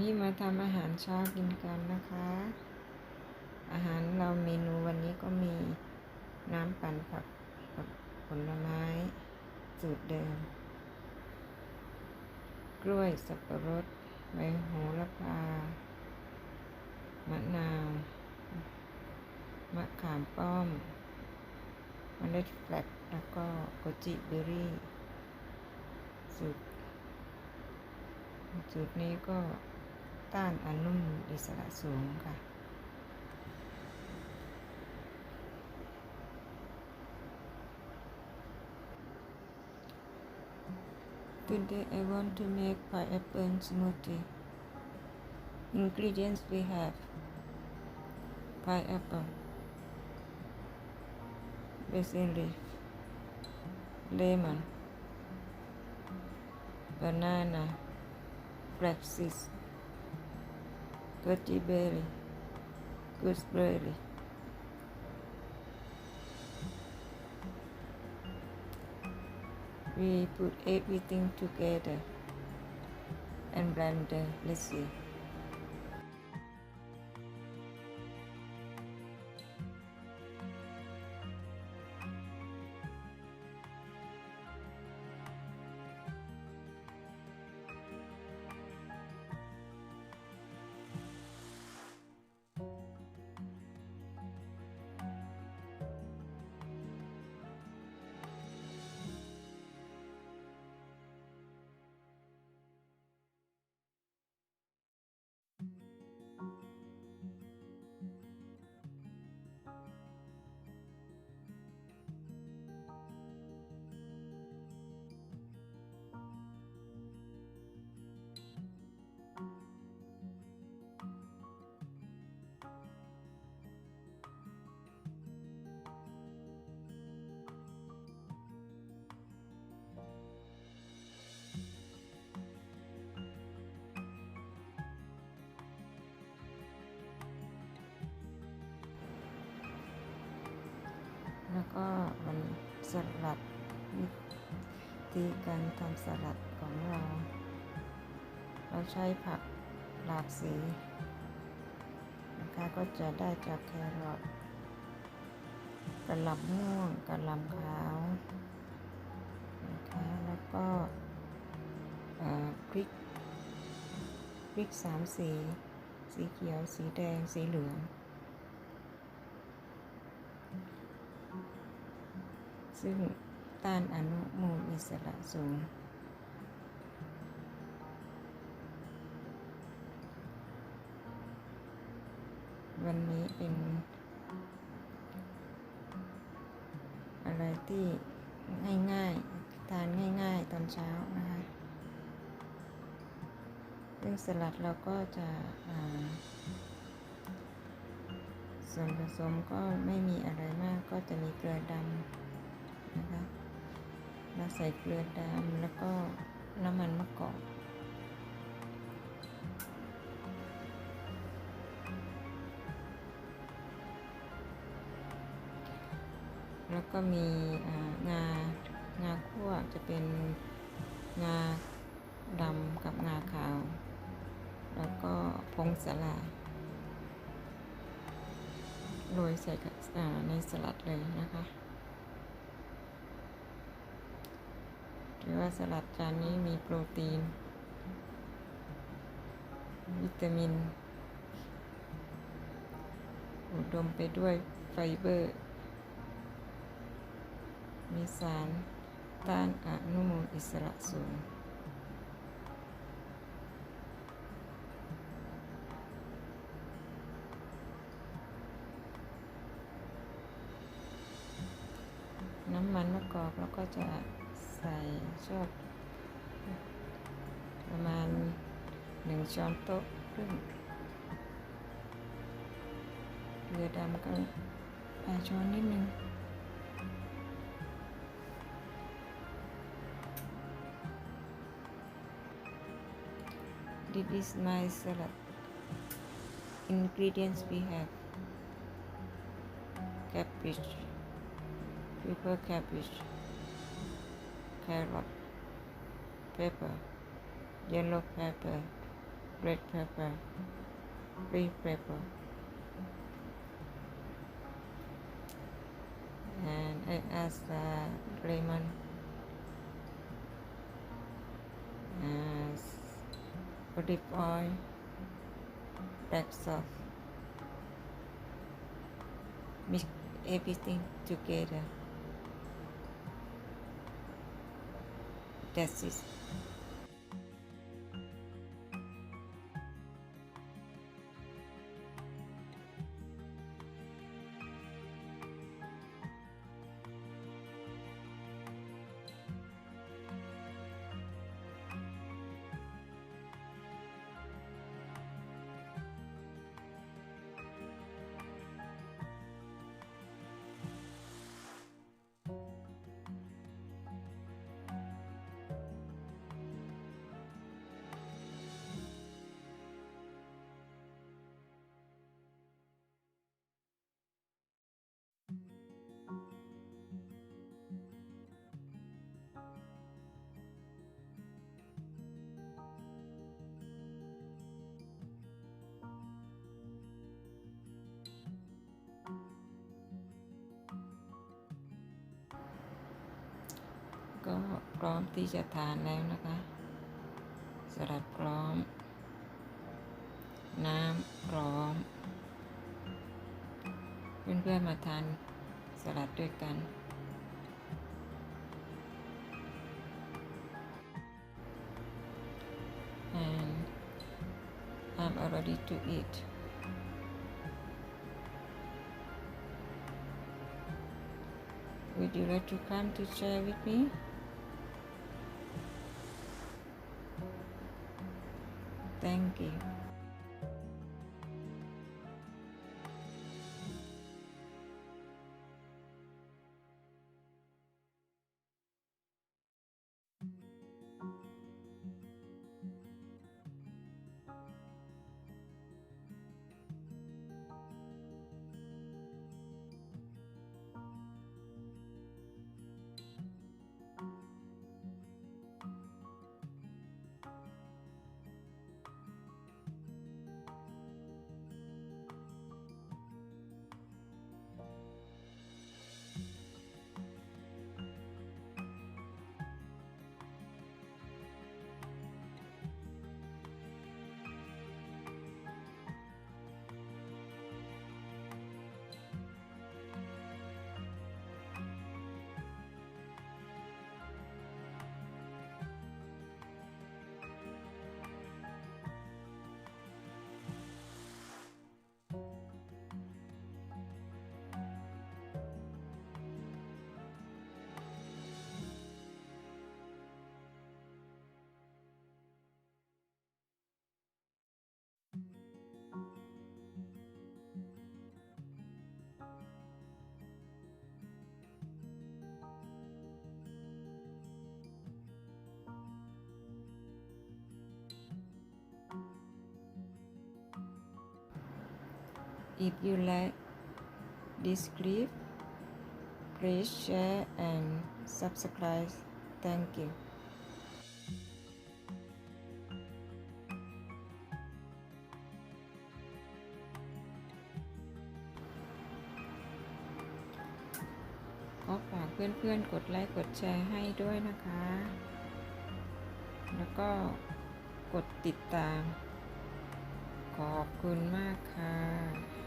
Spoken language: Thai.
นี้มาทำอาหารเช้ากินกันนะคะ อาหารเราเมนูวันนี้ก็มีน้ำปั่นผักกับผลไม้สูตรเดิม กล้วยสับปะรดใบโหระพามะนาว มะขามป้อมมเมล็ดแฟลกแล้วก็โกจิเบอร์รี่สูตรสูตรนี้ก็ ต้านอนุมูลอิสระสูงค่ะ Today I want to make pineapple smoothie. Ingredients we have pineapple, basil leaf, lemon, banana, goji berry, gooseberry. We put everything together and blend let's see. แล้วก็มันสลัดวิธีการทำสลัดของเรา เราใช้ผักหลากสีนะคะก็จะได้จากแครอทกระหล่ำม่วงกระหล่ำขาวนะคะแล้วก็พริกพริกสามสี สีเขียว สีแดง สีเหลือง ซึ่งต้านอนุมูลอิสระสูง วันนี้เป็นอะไรที่ง่ายๆ ทานง่ายๆ ตอนเช้านะคะซึ่งสลัดเราก็จะส่วนผสมก็ไม่มีอะไรมากก็จะมีเกลือดำ นะคะ เราใส่เกลือดำแล้วก็น้ำมันมะกอกแล้วก็มีงางาคั่วจะเป็นงาดำกับงาขาว แล้วก็ผงสลาโรยใส่ในสลัดเลยนะคะ ถือว่าสลัดจานนี้มีโปรตีน วิตามิน อุดมไปด้วยไฟเบอร์ มีสารต้านอนุมูลอิสระสูงน้ำมันมะกอกแล้วก็จะ ใส่ชอบ ประมาณหนึ่งช้อนโต๊ะครึ่งเกลือดำก็ปลาช้อนนิดนึง This is my salad. Ingredients we have cabbage, pepper cabbage, carrot, pepper, yellow pepper, red pepper green pepper and I add the lemon as olive oil black mix everything together acontece ก็พร้อมที่จะทานแล้วนะคะ สลัดพร้อม น้ำพร้อม เพื่อนๆมาทานสลัดด้วยกัน and I'm ready to eat. Would you like to come to share with me? Thank you. 'If you like this clip, please share and subscribe. Thank you. ขอฝากเพื่อนๆ กดไลค์ กดแชร์ให้ด้วยนะคะ แล้วก็กดติดตาม ขอบคุณมากค่ะ